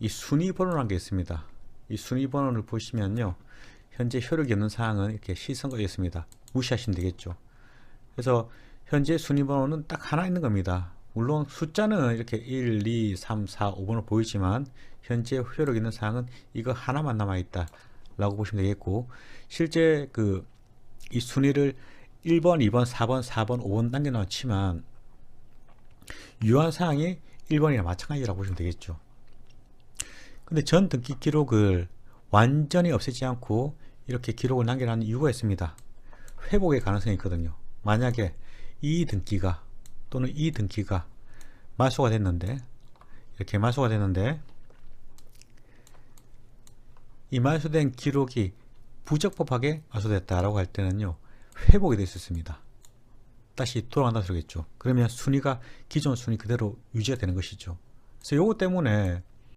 이 순위 번호라는 게 있습니다. 이 순위 번호를 보시면요. 현재 효력이 없는 사항은 이렇게 시선거에 있습니다. 무시하시면 되겠죠. 그래서 현재 순위 번호는 딱 하나 있는 겁니다. 물론 숫자는 이렇게 1, 2, 3, 4, 5번으로 보이지만 현재 효력 있는 사항은 이거 하나만 남아 있다 라고 보시면 되겠고 실제 그 이 순위를 1번, 2번, 4번, 4번, 5번 단계 놓치면 유효한 사항이 1번이나 마찬가지라고 보시면 되겠죠. 근데 전 등기 기록을 완전히 없애지 않고 이렇게 기록을 남겨놓는 이유가 있습니다. 회복의 가능성이 있거든요. 만약에 이 등기가 또는 이 등기가 말소가 됐는데 이렇게 말소가 됐는데 이 말소된 기록이 부적법하게 말소됐다라고 할 때는요 회복이 될 수 있습니다. 다시 돌아간다 소리겠죠. 그러면 순위가 기존 순위 그대로 유지가 되는 것이죠. 그래서 요거 때문에